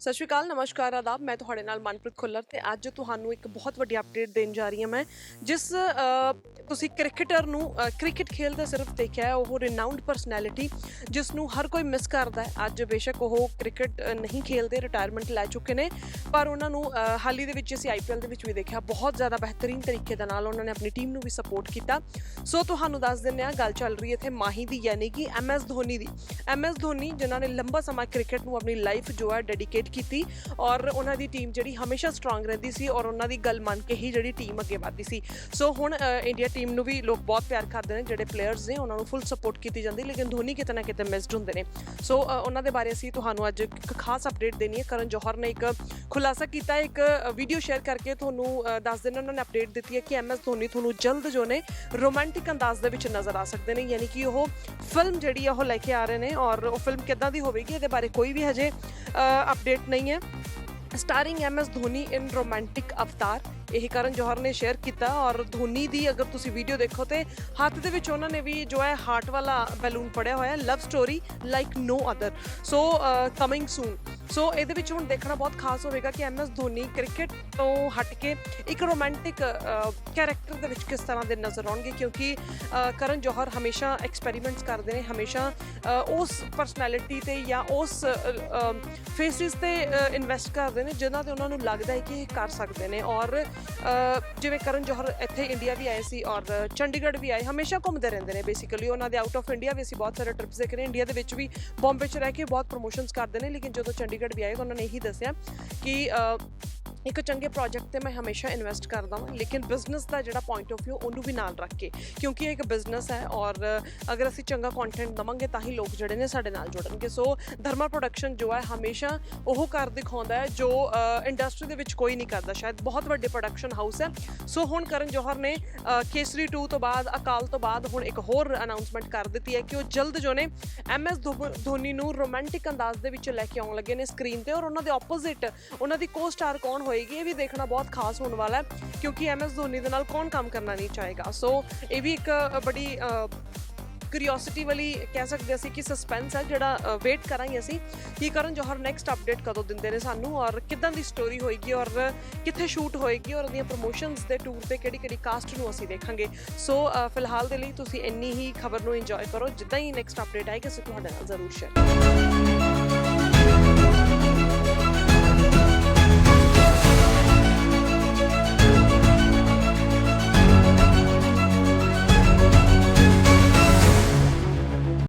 ਸਤਿ ਸ਼੍ਰੀ ਅਕਾਲ ਨਮਸਕਾਰ ਆਦਾਬ। ਮੈਂ ਤੁਹਾਡੇ ਨਾਲ ਮਨਪ੍ਰੀਤ ਖੁੱਲਰ ਤੇ ਅੱਜ ਤੁਹਾਨੂੰ ਇੱਕ ਬਹੁਤ ਵੱਡੀ ਅਪਡੇਟ ਦੇਣ ਜਾ ਰਹੀ ਹਾਂ ਮੈਂ ਜਿਸ ਤੁਸੀਂ ਕ੍ਰਿਕਟਰ ਨੂੰ ਕ੍ਰਿਕਟ ਖੇਲਦੇ ਸਿਰਫ ਦੇਖਿਆ ਹੈ ਉਹ ਰਿਨਾਊਂਡ ਪਰਸਨੈਲਿਟੀ ਜਿਸ ਨੂੰ ਹਰ ਕੋਈ ਮਿਸ ਕਰਦਾ ਹੈ। ਅੱਜ ਬੇਸ਼ੱਕ ਉਹ ਕ੍ਰਿਕਟ ਨਹੀਂ ਖੇਲਦੇ ਰਿਟਾਇਰਮੈਂਟ ਲੈ ਚੁੱਕੇ ਨੇ ਪਰ ਉਹਨਾਂ ਨੂੰ ਅ, ਹਾਲ ਹੀ ਦੇ ਵਿੱਚ ਅਸੀਂ ਆਈਪੀਐਲ ਦੇ ਵਿੱਚ ਵੀ ਦੇਖਿਆ ਬਹੁਤ ਜ਼ਿਆਦਾ ਬਿਹਤਰੀਨ ਤਰੀਕੇ ਦੇ ਨਾਲ ਉਹਨਾਂ ਨੇ ਆਪਣੀ ਟੀਮ ਨੂੰ ਵੀ ਸਪੋਰਟ ਕੀਤਾ। ਸੋ ਤੁਹਾਨੂੰ ਦੱਸ ਦਿੰਦੇ ਹਾਂ ਗੱਲ ਚੱਲ ਰਹੀ ਹੈ ਇੱਥੇ ਮਾਹੀ ਦੀ ਯਾਨੀ ਕਿ ਐਮਐਸ ਧੋਨੀ ਦੀ। ਐਮਐਸ ਧੋਨੀ ਜਿਨ੍ਹਾਂ ਨੇ ਲੰਬਾ ਸਮਾਂ ਕ੍ਰਿਕਟ ਨੂੰ ਆਪਣੀ ਲਾਈਫ ਜੋ ਹੈ ਡੈਡੀਕੇਟ ਕੀਤੀ ਔਰ ਉਹਨਾਂ ਦੀ ਟੀਮ ਜਿਹੜੀ ਹਮੇਸ਼ਾ ਸਟਰੋਂਗ ਰਹਿੰਦੀ ਸੀ ਔਰ ਉਹਨਾਂ ਦੀ ਗੱਲ ਮੰਨ ਕੇ ਹੀ ਜਿਹੜੀ ਟੀਮ ਅੱਗੇ ਵਧਦੀ ਸੀ। ਸੋ ਹੁਣ ਇੰਡੀਆ ਟੀਮ ਨੂੰ ਵੀ ਲੋਕ ਬਹੁਤ ਪਿਆਰ ਕਰਦੇ ਨੇ, ਜਿਹੜੇ ਪਲੇਅਰਸ ਨੇ, ਉਹਨਾਂ ਨੂੰ ਫੁੱਲ ਸਪੋਰਟ ਕੀਤੀ ਜਾਂਦੀ, ਲੇਕਿਨ ਧੋਨੀ ਕਿਤੇ ਨਾ ਕਿਤੇ ਮਿਸਡ ਹੁੰਦੇ ਨੇ। ਸੋ ਉਹਨਾਂ ਦੇ ਬਾਰੇ ਅਸੀਂ ਤੁਹਾਨੂੰ ਅੱਜ ਇੱਕ ਖਾਸ ਅਪਡੇਟ ਦੇਣੀ ਹੈ। ਕਰਨ ਜੋਹਰ ਨੇ ਇੱਕ ਖੁਲਾਸਾ ਕੀਤਾ ਇੱਕ ਵੀਡੀਓ ਸ਼ੇਅਰ ਕਰਕੇ ਤੁਹਾਨੂੰ ਦੱਸ ਦੇਣਾ ਉਹਨਾਂ ਨੇ ਅਪਡੇਟ ਦਿੱਤੀ ਹੈ ਕਿ ਐਮਐਸ ਧੋਨੀ ਤੁਹਾਨੂੰ ਜਲਦ ਜੋ ਨੇ ਰੋਮਾਂਟਿਕ ਅੰਦਾਜ਼ ਦੇ ਵਿੱਚ ਨਜ਼ਰ ਆ ਸਕਦੇ ਨੇ। ਯਾਨੀ ਕਿ ਉਹ ਫਿਲਮ ਜਿਹੜੀ ਆ, ਉਹ ਲੈ ਕੇ ਆ ਰਹੇ ਨੇ ਔਰ ਉਹ ਫਿਲਮ ਕਿੱਦਾਂ ਦੀ ਹੋਵੇਗੀ, ਇਹਦੇ ਬਾਰੇ ਕੋਈ ਵੀ ਹਜੇ ਅਪਡੇਟ ਨਹੀਂ ਹੈ। Starring M S Dhoni in romantic ਅਵਤਾਰ ਇਹ ਕਰਨ ਜੋਹਰ ਨੇ ਸ਼ੇਅਰ ਕੀਤਾ ਔਰ ਧੋਨੀ ਦੀ ਅਗਰ ਤੁਸੀਂ ਵੀਡੀਓ ਦੇਖੋ ਤੇ ਹੱਥ ਦੇ ਵਿੱਚ ਉਹਨਾਂ ਨੇ ਵੀ ਜੋ ਹੈ ਹਾਰਟ ਵਾਲਾ ਬੈਲੂਨ ਪੜਿਆ ਹੋਇਆ ਹੈ love story like no other so coming soon so ਇਹਦੇ ਵਿੱਚ ਹੁਣ ਦੇਖਣਾ ਬਹੁਤ ਖਾਸ ਹੋਵੇਗਾ ਕਿ ਐਮ ਐਸ ਧੋਨੀ ਕ੍ਰਿਕਟ ਤੋਂ ਹਟ ਕੇ ਇੱਕ ਰੋਮਾਂਟਿਕ ਕੈਰੈਕਟਰ ਦੇ ਵਿੱਚ ਕਿਸ ਤਰ੍ਹਾਂ ਦੇ ਨਜ਼ਰ ਆਉਣਗੇ? ਕਿਉਂਕਿ ਕਰਨ ਜੋਹਰ ਹਮੇਸ਼ਾ ਐਕਸਪੈਰੀਮੈਂਟਸ ਕਰਦੇ ਨੇ, ਹਮੇਸ਼ਾ ਉਸ ਪਰਸਨੈਲਿਟੀ ਤੇ ਜਾਂ ਉਸ ਫੇਸਿਸ ਤੇ ਇਨਵੈਸਟ ਕਰਦੇ ਨੇ, ਜਿਨ੍ਹਾਂ ਤੇ ਉਹਨਾਂ ਨੂੰ ਲੱਗਦਾ ਹੈ ਕਿ ਇਹ ਕਰ ਸਕਦੇ ਨੇ। ਔਰ ਜਿਵੇਂ ਕਰਨ ਜੋਹਰ ਇੱਥੇ ਇੰਡੀਆ ਵੀ ਆਏ ਸੀ ਔਰ ਚੰਡੀਗੜ੍ਹ ਵੀ ਆਏ, ਹਮੇਸ਼ਾ ਘੁੰਮਦੇ ਰਹਿੰਦੇ ਨੇ ਬੇਸਿਕਲੀ ਉਹਨਾਂ ਦੇ ਆਊਟ ਆਫ ਇੰਡੀਆ ਵੀ ਅਸੀਂ ਬਹੁਤ ਸਾਰੇ ਟ੍ਰਿਪਸ ਦੇਖ ਰਹੇ ਇੰਡੀਆ ਦੇ ਵਿੱਚ ਵੀ ਬੰਬੇ 'ਚ ਰਹਿ ਕੇ ਬਹੁਤ ਪ੍ਰੋਮੋਸ਼ਨਸ ਕਰਦੇ ਨੇ, ਲੇਕਿਨ ਜਦੋਂ ਚੰਡੀਗੜ੍ਹ ਵੀ ਆਏ ਉਹਨਾਂ ਨੇ ਇਹੀ ਦੱਸਿਆ ਕਿ ਅ, ਇੱਕ ਚੰਗੇ ਪ੍ਰੋਜੈਕਟ ਤੇ ਮੈਂ ਹਮੇਸ਼ਾ ਇਨਵੈਸਟ ਕਰਦਾ ਹਾਂ ਲੇਕਿਨ ਬਿਜ਼ਨਸ ਦਾ ਜਿਹੜਾ ਪੁਆਇੰਟ ਆਫ View, ਉਹਨੂੰ ਵੀ ਨਾਲ ਰੱਖ ਕੇ। ਕਿਉਂਕਿ ਇਹ ਇੱਕ ਬਿਜ਼ਨਸ ਹੈ ਔਰ ਅਗਰ ਅਸੀਂ ਚੰਗਾ ਕੰਟੈਂਟ ਦਵਾਂਗੇ, ਤਾਂ ਹੀ ਲੋਕ ਜਿਹੜੇ ਨੇ ਸਾਡੇ ਨਾਲ ਜੁੜਨਗੇ। ਸੋ ਧਰਮਾ ਪ੍ਰੋਡਕਸ਼ਨ ਜੋ ਹੈ, ਹਮੇਸ਼ਾ ਉਹ ਕਰ ਦਿਖਾਉਂਦਾ ਹੈ, ਜੋ ਇੰਡਸਟਰੀ ਦੇ ਵਿੱਚ ਕੋਈ ਨਹੀਂ ਕਰਦਾ। ਸ਼ਾਇਦ ਬਹੁਤ ਵੱਡੇ ਪ੍ਰੋਡਕਸ਼ਨ ਹਾਊਸ ਹੈ। ਸੋ ਹੁਣ ਕਰਨ ਜੋਹਰ ਨੇ ਕੇਸਰੀ 2 ਤੋਂ ਬਾਅਦ, ਅਕਾਲ ਤੋਂ ਬਾਅਦ ਹੁਣ ਇੱਕ ਹੋਰ ਅਨਾਉਂਸਮੈਂਟ ਕਰ ਦਿੱਤੀ ਹੈ ਕਿ ਉਹ ਜਲਦ ਜੋ ਨੇ ਐਮਐਸ ਧੋਨੀ ਨੂੰ ਰੋਮਾਂਟਿਕ ਅੰਦਾਜ਼ ਦੇ ਵਿੱਚ ਲੈ ਕੇ ਆਉਣ ਲੱਗੇ ਨੇ ਸਕਰੀਨ ਤੇ ਔਰ ਉਹਨਾਂ ਦੇ ਆਪੋਜ਼ਿਟ ਉਹਨਾਂ ਦੀ ਕੋ-ਸਟਾਰ ਕੌਣ ਹੋਏਗੀ, ਇਹ ਵੀ ਦੇਖਣਾ ਬਹੁਤ ਖਾਸ ਹੋਣ ਵਾਲਾ ਹੈ, ਕਿਉਂਕਿ ਐਮਐਸ ਧੋਨੀ ਦੇ ਨਾਲ ਕੌਣ ਕੰਮ ਕਰਨਾ ਨਹੀਂ ਚਾਹੇਗਾ? ਸੋ ਇਹ ਵੀ ਇੱਕ ਬੜੀ ਕਿਉਰਿਓਸਿਟੀ ਵਾਲੀ ਕਹਿ ਸਕਦੇ ਅਸੀਂ ਕਿ ਸਸਪੈਂਸ ਹੈ ਜਿਹੜਾ ਵੇਟ ਕਰਾਂਗੇ ਅਸੀਂ। ਕਿ ਕਰਨ, ਜੋਹਰ ਨੈਕਸਟ ਅਪਡੇਟ ਕਦੋਂ ਦਿੰਦੇ ਨੇ ਸਾਨੂੰ? ਔਰ ਕਿੱਦਾਂ ਦੀ ਸਟੋਰੀ ਹੋਏਗੀ? ਔਰ ਕਿੱਥੇ ਸ਼ੂਟ ਹੋਏਗੀ? ਔਰ ਉਹਦੀਆਂ ਪ੍ਰੋਮੋਸ਼ਨਸ ਦੇ ਟੂਰ ਤੇ ਕਿਹੜੀ ਕਿਹੜੀ ਕਾਸਟ ਨੂੰ ਅਸੀਂ ਦੇਖਾਂਗੇ? ਸੋ ਫਿਲਹਾਲ ਦੇ ਲਈ ਤੁਸੀਂ ਇੰਨੀ ਹੀ ਖਬਰ ਨੂੰ ਇੰਜੋਏ ਕਰੋ। ਜਿੱਦਾਂ ਹੀ ਨੈਕਸਟ ਅਪਡੇਟ ਆਏਗੀ, ਅਸੀਂ ਤੁਹਾਡੇ ਨਾਲ ਜ਼ਰੂਰ ਸ਼ੇਅਰ